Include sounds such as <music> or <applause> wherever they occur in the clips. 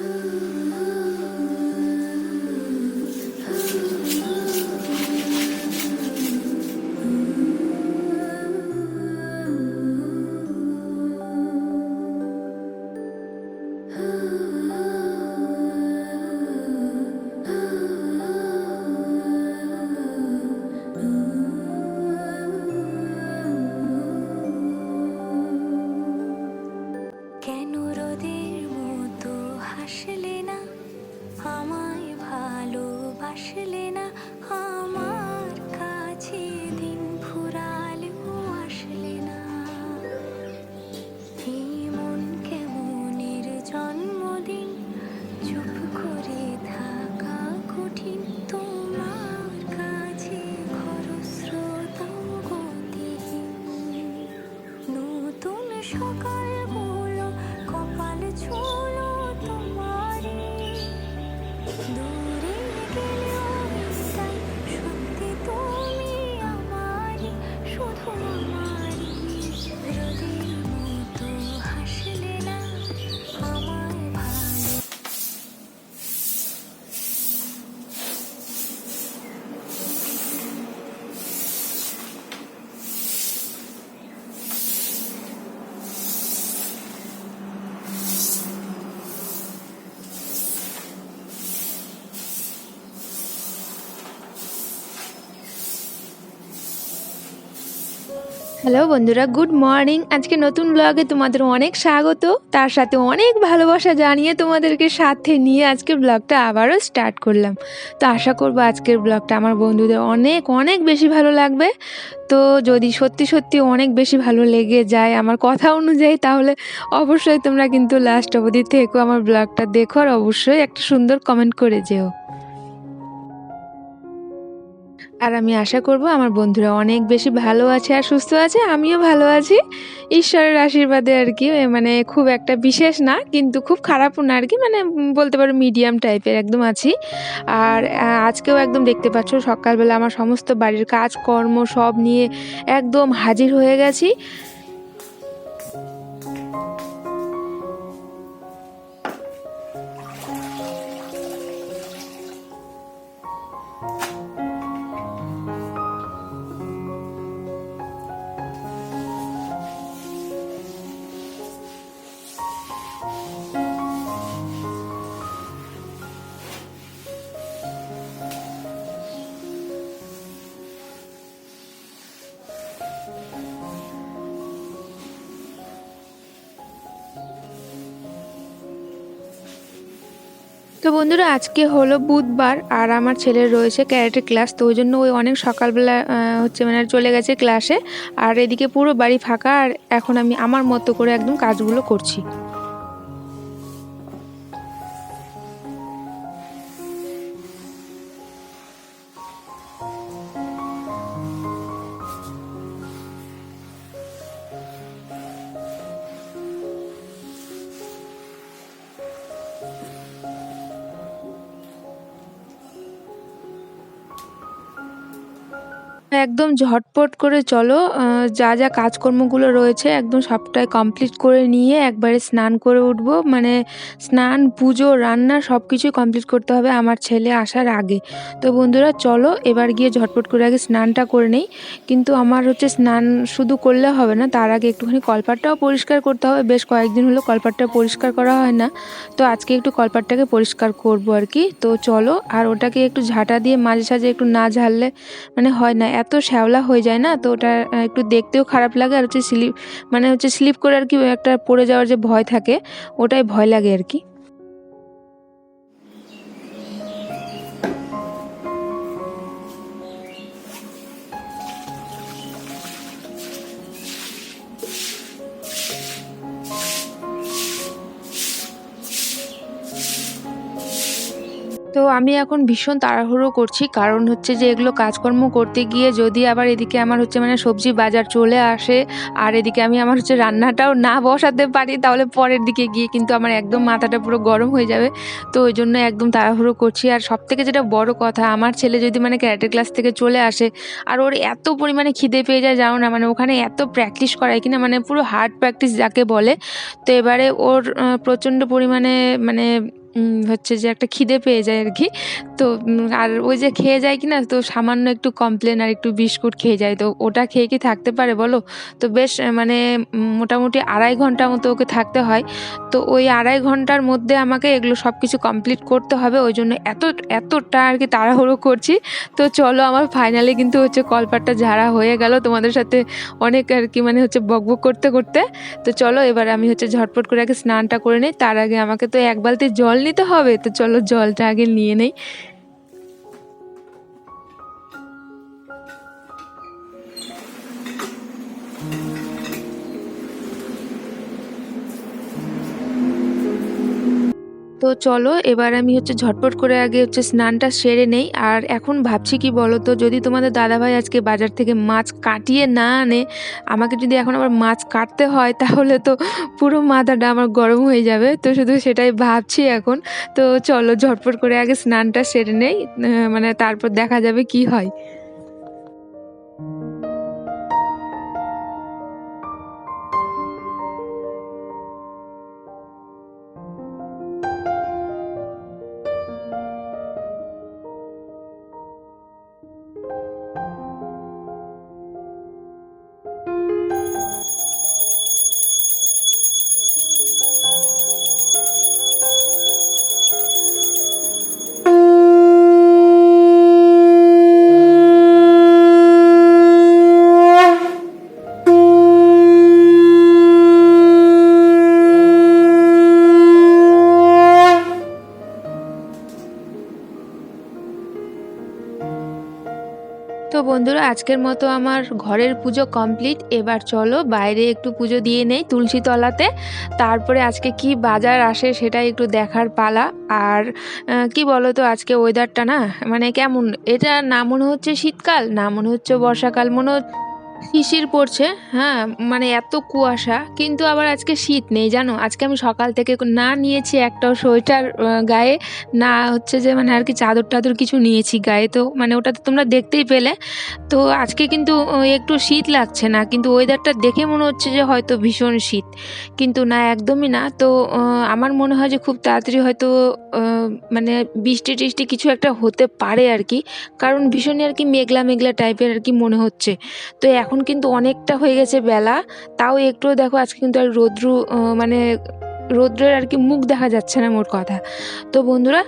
Ooh. <laughs> Hello বন্ধুরা, good morning. আজকে নতুন ব্লগে তোমাদের অনেক স্বাগত। তার সাথে অনেক ভালোবাসা জানিয়ে তোমাদেরকে সাথে নিয়ে আজকে ব্লগটা আবারও স্টার্ট করলাম। তো আশা করব আজকের ব্লগটা আমার বন্ধুদের অনেক অনেক বেশি ভালো লাগবে। তো যদি সত্যি সত্যি অনেক বেশি ভালো লেগে যায় আমার কথা অনুযায়ী, তাহলে অবশ্যই তোমরা কিন্তু লাস্ট অবধি থেকো আমার ব্লগটা দেখো আর অবশ্যই একটা সুন্দর কমেন্ট করে যেও। আর আমি আশা করব আমার বন্ধুরা অনেক বেশি ভালো আছে আর সুস্থ আছে, আমিও ভালো আছি। ঈশ্বরের আশীর্বাদে আর কি মানে খুব একটা বিশেষ না, কিন্তু খুব খারাপও না আর কি মানে বলতে পারো মিডিয়াম টাইপের একদম আছি। আর আজকেও একদম দেখতে পাচ্ছ সকালবেলা আমার সমস্ত বাড়ির কাজকর্ম সব নিয়ে একদম হাজির হয়ে গেছি। তো বন্ধুরা, আজকে হলো বুধবার আর আমার ছেলের রয়েছে ক্যারেটের ক্লাস, তো ওই জন্য ওই অনেক সকালবেলা হচ্ছে মানে চলে গেছে ক্লাসে। আর এদিকে পুরো বাড়ি ফাঁকা, আর এখন আমি আমার মতো করে একদম কাজগুলো করছি। একদম ঝটপট করে চলো যা যা কাজকর্মগুলো রয়েছে একদম সবটাই কমপ্লিট করে নিয়ে একবারে স্নান করে উঠবো। মানে স্নান, পুজো, রান্না সব কিছুই কমপ্লিট করতে হবে আমার ছেলে আসার আগে। তো বন্ধুরা, চলো এবার গিয়ে ঝটপট করে আগে স্নানটা করে নেই। কিন্তু আমার হচ্ছে স্নান শুধু করলে হবে না, তার আগে একটুখানি কলপাটটাও পরিষ্কার করতে হবে। বেশ কয়েকদিন হলো কলপাটটা পরিষ্কার করা হয় না। তো আজকে একটু কলপাটটাকে পরিষ্কার করব আর কি। তো চলো, আর ওটাকে একটু ঝাঁটা দিয়ে মাঝে সাঝে একটু না ঝাড়লে মানে হয় না। এত শ্যাওলা হয়ে যায় না, তো ওটা একটু দেখতেও খারাপ লাগে আর হচ্ছে স্লিপ মানে হচ্ছে স্লিপ করে আর কি একটা পড়ে যাওয়ার যে ভয় থাকে, ওটাই ভয় লাগে আর কি। তো আমি এখন ভীষণ তাড়াহুড়ো করছি। কারণ হচ্ছে যে এগুলো কাজকর্ম করতে গিয়ে যদি আবার এদিকে আমার হচ্ছে মানে সবজি বাজার চলে আসে, আর এদিকে আমি আমার হচ্ছে রান্নাটাও না বসাতে পারি, তাহলে পরের দিকে গিয়ে কিন্তু আমার একদম মাথাটা পুরো গরম হয়ে যাবে। তো ওই জন্য একদম তাড়াহুড়ো করছি। আর সব থেকে যেটা বড় কথা, আমার ছেলে যদি মানে ক্যারাটে ক্লাস থেকে চলে আসে, আর ওর এত পরিমাণে খিদে পেয়ে যায় জানো না মানে ওখানে এত প্র্যাকটিস করায় কিনা মানে পুরো হার্ড প্র্যাকটিস যাকে বলে, তো এবারে ওর প্রচণ্ড পরিমাণে মানে হচ্ছে যে একটা খিদে পেয়ে যায় আর কি। তো আর ওই যে খেয়ে যায় কি না তো সামান্য একটু কমপ্লেন আর একটু বিস্কুট খেয়ে যায়। তো ওটা খেয়ে কি থাকতে পারে বলো? তো বেশ মানে মোটামুটি আড়াই ঘণ্টা মতো ওকে থাকতে হয়। তো ওই আড়াই ঘণ্টার মধ্যে আমাকে এগুলো সব কিছু কমপ্লিট করতে হবে। ওই জন্য এত, এতটা আর কি তাড়াহুড়ো করছি। তো চলো, আমার ফাইনালি কিন্তু হচ্ছে কলপাটটা ঝাড়া হয়ে গেল তোমাদের সাথে অনেক আর কি মানে হচ্ছে বকবক করতে করতে। তো চলো, এবার আমি হচ্ছে ঝটপট করে আগে স্নানটা করে নিই। তার আগে আমাকে তো এক বালতি জল নিতে হবে তো চলো জলটা আগে নিয়ে নেই। তো চলো, এবার আমি হচ্ছে ঝটপট করে আগে হচ্ছে স্নানটা সেরে নেই। আর এখন ভাবছি কি বলো তো যদি তোমাদের দাদাভাই আজকে বাজার থেকে মাছ কাটিয়ে না আনে, আমাকে যদি এখন আবার মাছ কাটতে হয়, তাহলে তো পুরো মাথাটা আমার গরম হয়ে যাবে। তো শুধু সেটাই ভাবছি এখন। তো চলো, ঝটপট করে আগে স্নানটা সেরে নেই মানে তারপর দেখা যাবে কি হয়। বন্ধুরা, আজকের মতো আমার ঘরের পুজো কমপ্লিট এবার চলো বাইরে একটু পুজো দিয়ে নেই তুলসী তলাতে তারপরে আজকে কি বাজার আসে সেটা একটু দেখার পালা। আর কি বলো তো আজকে ওয়েদারটা না মানে কেমন, এটা না মনে হচ্ছে শীতকাল, না মনে হচ্ছে বর্ষাকাল, মনে হচ্ছে শিশির পড়ছে হ্যাঁ মানে এত কুয়াশা, কিন্তু আবার আজকে শীত নেই, জানো? আজকে আমি সকাল থেকে না নিয়েছি একটাও সোয়েটার গায়ে, না হচ্ছে যে মানে আর কি চাদর টাদর কিছু নিয়েছি গায়ে, তো মানে ওটা তো তোমরা দেখতেই পেলে। তো আজকে কিন্তু একটু শীত লাগছে না, কিন্তু ওয়েদারটা দেখে মনে হচ্ছে যে হয়তো ভীষণ শীত, কিন্তু না, একদমই না। তো আমার মনে হয় যে খুব তাড়াতাড়ি হয়তো মানে বৃষ্টি টিষ্টি কিছু একটা হতে পারে আর কি, কারণ ভীষণই আর কি মেঘলা মেঘলা টাইপের আর কি মনে হচ্ছে। তো এখন কিন্তু অনেকটা হয়ে গেছে বেলা। তাও একটুও দেখো আজকে কিন্তু আর রৌদ্রু মানে রৌদ্রের আর কি মুখ দেখা যাচ্ছে না মোট কথা। তো বন্ধুরা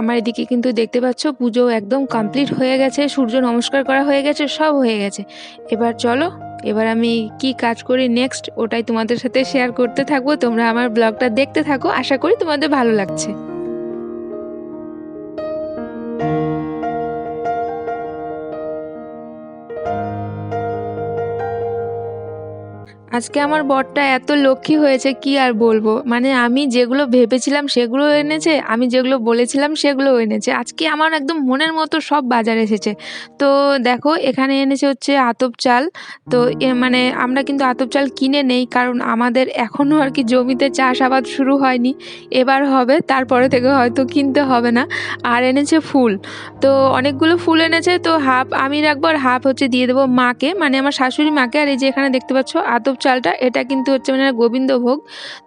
আমার এদিকে কিন্তু দেখতে পাচ্ছ পুজো একদম কমপ্লিট হয়ে গেছে, সূর্য নমস্কার করা হয়ে গেছে, সব হয়ে গেছে। এবার চলো, এবার আমি কি কাজ করি নেক্সট ওটাই তোমাদের সাথে শেয়ার করতে থাকব। তোমরা আমার ব্লগটা দেখতে থাকো, আশা করি তোমাদের ভালো লাগছে। আজকে আমার বরটা এত লক্ষ্মী হয়েছে, কি আর বলব? মানে আমি যেগুলো ভেবেছিলাম সেগুলো এনেছে, আমি যেগুলো বলেছিলাম সেগুলো এনেছে। আজকে আমার একদম মনের মতো সব বাজার এসেছে। তো দেখো, এখানে এনেছে হচ্ছে আতপ চাল। তো মানে আমরা কিন্তু আতপ চাল কিনে নেই, কারণ আমাদের এখনও আর কি জমিতে চাষাবাদ শুরু হয়নি। এবার হবে, তারপরে থেকে হয়তো কিনতে হবে না। আর এনেছে ফুল। তো অনেকগুলো ফুল এনেছে, তো হাফ আমি আর হাফ হচ্ছে দিয়ে দেবো মাকে মানে আমার শাশুড়ি মাকে। আর এই যে এখানে দেখতে পাচ্ছ, আতপ চালটা, এটা কিন্তু হচ্ছে মানে গোবিন্দভোগ।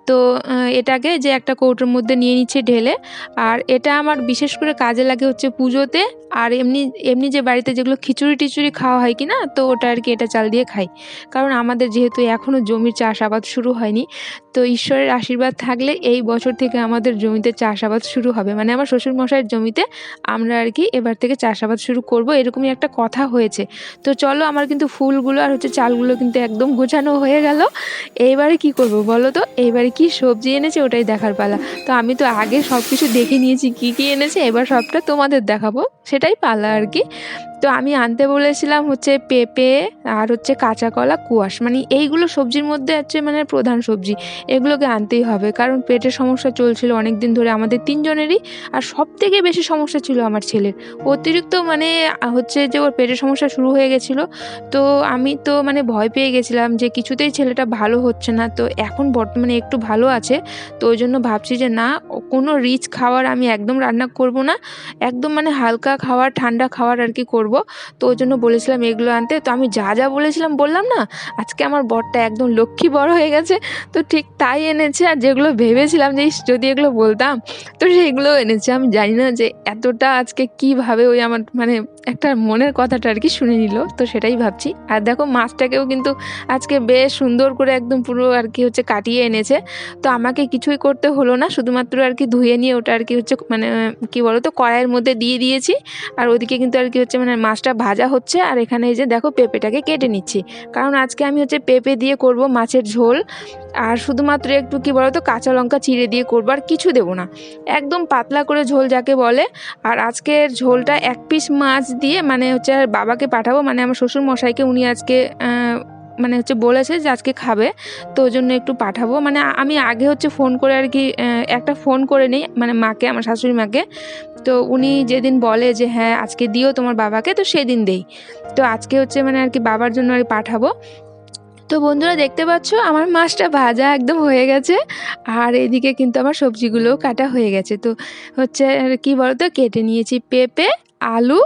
তো এটাকে যে একটা কৌটোর মধ্যে নিয়ে নিচ্ছে ঢেলে, আর এটা আমার বিশেষ করে কাজে লাগে হচ্ছে পুজোতে। আর এমনি এমনি যে বাড়িতে যেগুলো খিচুড়ি টিচুড়ি খাওয়া হয় কি না তো ওটা আর কি এটা চাল দিয়ে খাই। কারণ আমাদের যেহেতু এখনও জমির চাষাবাদ শুরু হয়নি, তো ঈশ্বরের আশীর্বাদ থাকলে এই বছর থেকে আমাদের জমিতে চাষাবাদ শুরু হবে। মানে আমার শ্বশুরমশাইয়ের জমিতে আমরা আর কি এবার থেকে চাষাবাদ শুরু করব, এরকমই একটা কথা হয়েছে। তো চলো, আমার কিন্তু ফুলগুলো আর হচ্ছে চালগুলো কিন্তু একদম গোছানো হয়ে গেল এইবারে কি করব বলো তো? এইবারে কি সবজি এনেছে ওটাই দেখার পালা। তো আমি তো আগে সব কিছু দেখে নিয়েছি, কি কি এনেছে, এবার সবটা তোমাদের দেখাবো। সেটাই পালা আর কি। তো আমি আনতে বলেছিলাম হচ্ছে পেঁপে আর হচ্ছে কাঁচা কলা, কুয়াশ। মানে এইগুলো সবজির মধ্যে হচ্ছে মানে প্রধান সবজি। এগুলোকে আনতেই হবে কারণ পেটের সমস্যা চলছিল অনেক দিন ধরে আমাদের তিনজনেরই আর সব থেকে বেশি সমস্যা ছিল আমার ছেলের। অতিরিক্ত মানে হচ্ছে যে ওর পেটের সমস্যা শুরু হয়ে গেছিল। তো আমি তো মানে ভয় পেয়ে গেছিলাম যে কিছুতেই ছেলেটা ভালো হচ্ছে না। তো এখন বর্তমানে একটু ভালো আছে। তো ওই জন্য ভাবছি যে না, কোনো রিচ খাবার আমি একদম রান্না করব না। একদম মানে হালকা খাওয়ার, ঠান্ডা খাওয়ার আর কি করব। করব। তো ওই জন্য বলেছিলাম এগুলো আনতে। তো আমি যা যা বলেছিলাম বললাম না, আজকে আমার বরটা একদম লক্ষ্মী বড় হয়ে গেছে। তো ঠিক তাই এনেছে। আর যেগুলো ভেবেছিলাম যে যদি এগুলো বলতাম, তো সেইগুলো এনেছে। আমি জানি না যে এতটা আজকে কীভাবে ওই আমার মানে একটা মনের কথাটা আর কি শুনে নিল, তো সেটাই ভাবছি। আর দেখো, মাছটাকেও কিন্তু আজকে বেশ সুন্দর করে একদম পুরো আর কি হচ্ছে কাটিয়ে এনেছে। তো আমাকে কিছুই করতে হলো না, শুধুমাত্র আর কি ধুয়ে নিয়ে ওটা আর কি হচ্ছে মানে কি বলো তো কড়াইয়ের মধ্যে দিয়ে দিয়েছি। আর ওদিকে কিন্তু আর কি হচ্ছে মানে মাছটা ভাজা হচ্ছে। আর এখানে এই যে দেখো, পেঁপেটাকে কেটে নিচ্ছি। কারণ আজকে আমি হচ্ছে পেঁপে দিয়ে করব মাছের ঝোল। আর শুধুমাত্র একটু কি তো কাঁচা লঙ্কা চিড়ে দিয়ে করব, আর কিছু দেবো না। একদম পাতলা করে ঝোল যাকে বলে। আর আজকের ঝোলটা এক পিস মাছ দিয়ে মানে হচ্ছে আর বাবাকে পাঠাবো মানে আমার শ্বশুর মশাইকে উনি আজকে মানে হচ্ছে বলেছে যে আজকে খাবে, তো ওই জন্য একটু পাঠাবো। মানে আমি আগে হচ্ছে ফোন করে আর কি একটা ফোন করে নিই মানে মাকে, আমার শাশুড়ি মাকে। তো উনি যেদিন বলে যে হ্যাঁ আজকে দিও তোমার বাবাকে, তো সেদিন দেই। তো আজকে হচ্ছে মানে আর কি বাবার জন্য আর পাঠাবো। তো বন্ধুরা দেখতে পাচ্ছ, আমার মাছটা ভাজা একদম হয়ে গেছে, আর এদিকে কিন্তু আমার সবজিগুলোও কাটা হয়ে গেছে। তো হচ্ছে কি বলতো, কেটে নিয়েছি পেঁপে, আলু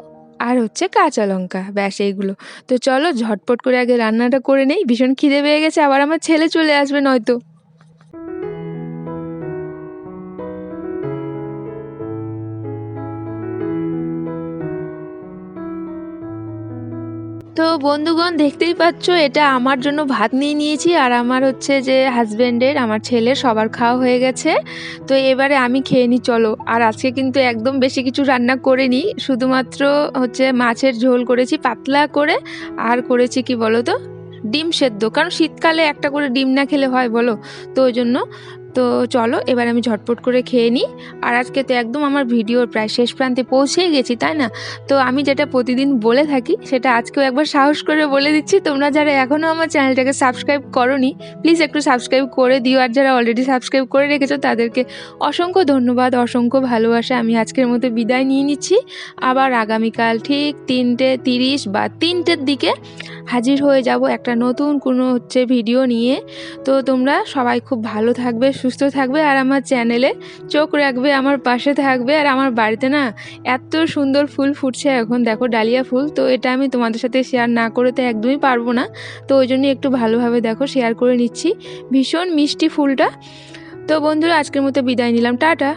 আর হচ্ছে কাঁচা লঙ্কা, ব্যাস এইগুলো। তো চলো ঝটপট করে আগে রান্নাটা করে নেই, ভীষণ খিদে পেয়ে গেছে, আবার আমার ছেলে চলে আসবে নয়তো। তো বন্ধুগণ, দেখতেই পাচ্ছ, এটা আমার জন্য ভাত নিয়ে নিয়েছি আর আমার হচ্ছে যে হাজব্যান্ডের আমার ছেলে সবার খাওয়া হয়ে গেছে। তো এবারে আমি খেয়ে নিই চলো। আর আজকে কিন্তু একদম বেশি কিছু রান্না করিনি, শুধুমাত্র হচ্ছে মাছের ঝোল করেছি, পাতলা করে। আর করেছি কি বলো তো? ডিম সেদ্ধ, কারণ শীতকালে একটা করে ডিম না খেলে হয় বলো? তো ওই জন্য তো চলো, এবার আমি ঝটপট করে খেয়ে নিই। আর আজকে তো একদম আমার ভিডিওর প্রায় শেষ প্রান্তে পৌঁছেই গেছি, তাই না? তো আমি যেটা প্রতিদিন বলে থাকি, সেটা আজকেও একবার সাহস করে বলে দিচ্ছি। তোমরা যারা এখনও আমার চ্যানেলটাকে সাবস্ক্রাইব করনি, প্লিজ একটু সাবস্ক্রাইব করে দিও। আর যারা অলরেডি সাবস্ক্রাইব করে রেখেছো, তাদেরকে অসংখ্য ধন্যবাদ, অসংখ্য ভালোবাসা। আমি আজকের মতো বিদায় নিয়ে নিচ্ছি। আবার আগামীকাল ঠিক তিনটে তিরিশ বা তিনটের দিকে হাজির হয়ে যাব একটা নতুন কোনো হচ্ছে ভিডিও নিয়ে। তো তোমরা সবাই খুব ভালো থাকবে সুস্থ থাকবে আর আমার চ্যানেলে চোখ রাখবে, আমার পাশে থাকবে। আর আমার বাড়িতে না এত সুন্দর ফুল ফুটছে এখন। দেখো ডালিয়া ফুল, তো এটা আমি তোমাদের সাথে শেয়ার না করে তো একদমই পারব না। তো ওই জন্য একটু ভালোভাবে দেখো শেয়ার করে নিচ্ছি। ভীষণ মিষ্টি ফুলটা। তো বন্ধুরা, আজকের মতো বিদায় নিলাম। টাটা।